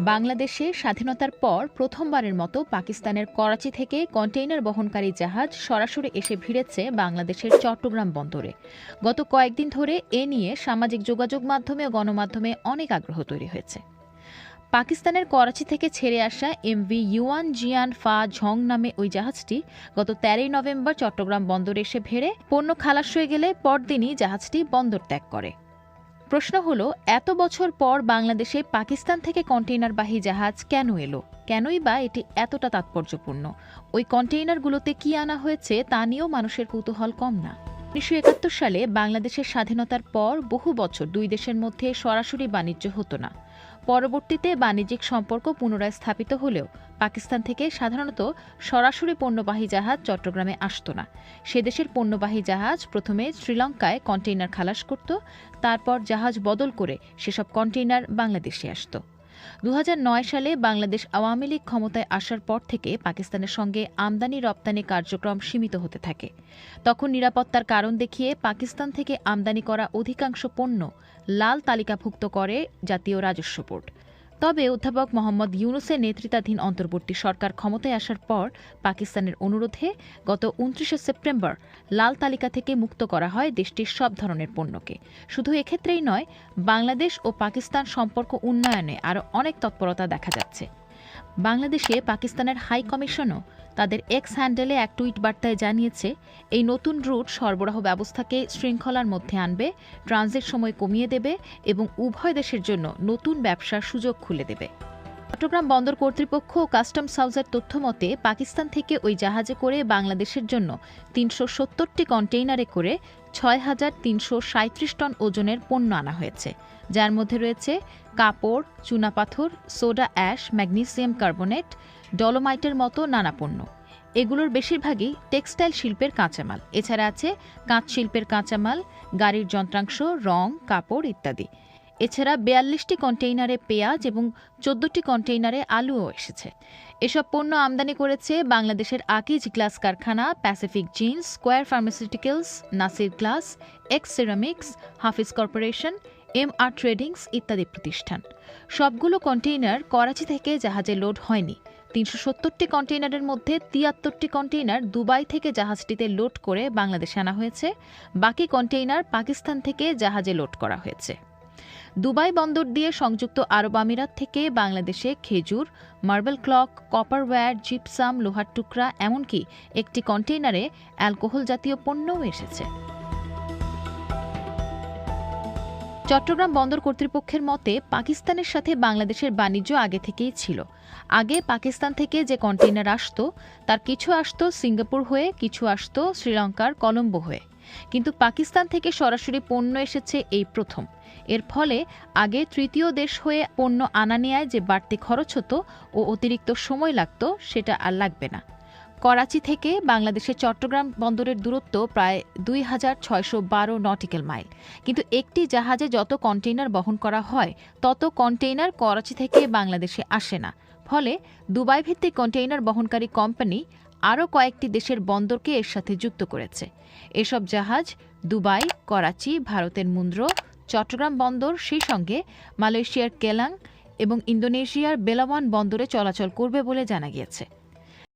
বাংলাদেশে স্বাধীনতার পর প্রথমবারের মতো পাকিস্তানের করাচি থেকে কন্টেইনার বহনকারী জাহাজ সরাসরি এসে ভিড়েছে বাংলাদেশের চট্টগ্রাম বন্দরে। গত কয়েকদিন ধরে এ নিয়ে সামাজিক যোগাযোগ মাধ্যমে ও গণমাধ্যমে অনেক আগ্রহ তৈরি হয়েছে। পাকিস্তানের করাচি থেকে ছেড়ে আসা এমভি ইউয়ান জিয়ান ফা ঝং নামে ওই জাহাজটি গত তেরোই নভেম্বর চট্টগ্রাম বন্দরে এসে ভেড়ে। পণ্য খালাস হয়ে গেলে পরদিনই জাহাজটি বন্দর ত্যাগ করে। প্রশ্ন হলো, এত বছর পর বাংলাদেশে পাকিস্তান থেকে কন্টেইনারবাহী জাহাজ কেন এলো? কেনই বা এটি এতটা তাৎপর্যপূর্ণ? ওই কন্টেইনারগুলোতে কি আনা হয়েছে তা নিয়েও মানুষের কৌতূহল কম না। উনিশশো একাত্তর সালে বাংলাদেশের স্বাধীনতার পর বহু বছর দুই দেশের মধ্যে সরাসরি বাণিজ্য হতো না। পরবর্তীতে বাণিজ্যিক সম্পর্ক পুনরায় স্থাপিত হলেও পাকিস্তান থেকে সাধারণত সরাসরি পণ্যবাহী জাহাজ চট্টগ্রামে আসতো না। সে দেশের পণ্যবাহী জাহাজ প্রথমে শ্রীলঙ্কায় কন্টেইনার খালাস করত, তারপর জাহাজ বদল করে সেসব কন্টেইনার বাংলাদেশে আসতো। দু হাজার নয় সালে বাংলাদেশ আওয়ামী লীগ ক্ষমতায় আসার পর থেকে পাকিস্তানের সঙ্গে আমদানি রপ্তানি কার্যক্রম সীমিত হতে থাকে। তখন নিরাপত্তার কারণ দেখিয়ে পাকিস্তান থেকে আমদানি করা অধিকাংশ পণ্য লাল তালিকাভুক্ত করে জাতীয় রাজস্ব বোর্ড। তবে অধ্যাপক মোহাম্মদ ইউনুসের নেতৃত্বাধীন অন্তর্বর্তী সরকার ক্ষমতায় আসার পর পাকিস্তানের অনুরোধে গত উনত্রিশে সেপ্টেম্বর লাল তালিকা থেকে মুক্ত করা হয় দেশটির সব ধরনের পণ্যকে। শুধু এক্ষেত্রেই নয়, বাংলাদেশ ও পাকিস্তান সম্পর্ক উন্নয়নে আরও অনেক তৎপরতা দেখা যাচ্ছে। বাংলাদেশে পাকিস্তানের হাই কমিশনও তাদের এক্স হ্যান্ডেলে এক টুইট বার্তায় জানিয়েছে, এই নতুন রুট সরবরাহ ব্যবস্থাকে শৃঙ্খলার মধ্যে আনবে, ট্রানজিট সময় কমিয়ে দেবে এবং উভয় দেশের জন্য নতুন ব্যবসার সুযোগ খুলে দেবে। চট্টগ্রাম বন্দর কর্তৃপক্ষ ও কাস্টমস হাউসের তথ্য মতে, পাকিস্তান থেকে ওই জাহাজে করে বাংলাদেশের জন্য তিনশো সত্তরটি কন্টেইনারে করে ছয় হাজার তিনশো সাঁত্রিশ টন ওজনের পণ্য আনা হয়েছে। যার মধ্যে রয়েছে কাপড়, চুনাপাথর, সোডা অ্যাশ, ম্যাগনেসিয়াম কার্বনেট, ডলোমাইটের মতো নানা পণ্য। এগুলোর বেশিরভাগই টেক্সটাইল শিল্পের কাঁচামাল। এছাড়া আছে কাঁচ শিল্পের কাঁচামাল, গাড়ির যন্ত্রাংশ, রং, কাপড় ইত্যাদি। এছাড়া বিয়াল্লিশটি কন্টেইনারে পেঁয়াজ এবং চোদ্দটি কন্টেইনারে আলুও এসেছে। এসব পণ্য আমদানি করেছে বাংলাদেশের আকিজ গ্লাস কারখানা Pacific jeans Square pharmaceuticals Nasir glass X ceramics Hafiz corporation M R tradings ইত্যাদি প্রতিষ্ঠান। সবগুলো কন্টেইনার করাচি থেকে জাহাজে লোড হয়নি। তিনশো সত্তরটি কন্টেইনারের মধ্যে তিয়াত্তরটি কন্টেইনার দুবাই থেকে জাহাজটিতে লোড করে বাংলাদেশে আনা হয়েছে। বাকি কন্টেইনার পাকিস্তান থেকে জাহাজে লোড করা হয়েছে। দুবাই বন্দর দিয়ে সংযুক্ত আরব আমিরাত থেকে বাংলাদেশে খেজুর, marble clock copper wire gypsum, লোহার টুকরা, এমনকি একটি কন্টেইনারে অ্যালকোহল জাতীয় পণ্যও এসেছে। চট্টগ্রাম বন্দর কর্তৃপক্ষের মতে পাকিস্তানের সাথে বাংলাদেশের বাণিজ্য আগে থেকেই ছিল। আগে পাকিস্তান থেকে যে কন্টেইনার আসতো, তার কিছু আসতো সিঙ্গাপুর হয়ে, কিছু আসতো শ্রীলঙ্কার কলম্বো হয়ে। কিন্তু পাকিস্তান থেকে সরাসরি পণ্য এসেছে এই প্রথম। এর ফলে আগে তৃতীয় দেশ হয়ে পণ্য আনা নেয়ায় যে বাড়তি খরচ হতো ও অতিরিক্ত সময় লাগত, সেটা আর লাগবে না। করাচি থেকে বাংলাদেশের চট্টগ্রাম বন্দরের দূরত্ব প্রায় দুই হাজার ছয়শো বারো নটিক্যাল মাইল। কিন্তু একটি জাহাজে যত কন্টেইনার বহন করা হয়, তত কন্টেইনার করাচি থেকে বাংলাদেশে আসে না। ফলে দুবাই ভিত্তিক কন্টেইনার বহনকারী কোম্পানি আরও কয়েকটি দেশের বন্দরকে এর সাথে যুক্ত করেছে। এসব জাহাজ দুবাই, করাচি, ভারতের মুন্দ্র, চট্টগ্রাম বন্দর, সেই সঙ্গে মালয়েশিয়ার কেলাং এবং ইন্দোনেশিয়ার বেলাওয়ান বন্দরে চলাচল করবে বলে জানা গিয়েছে।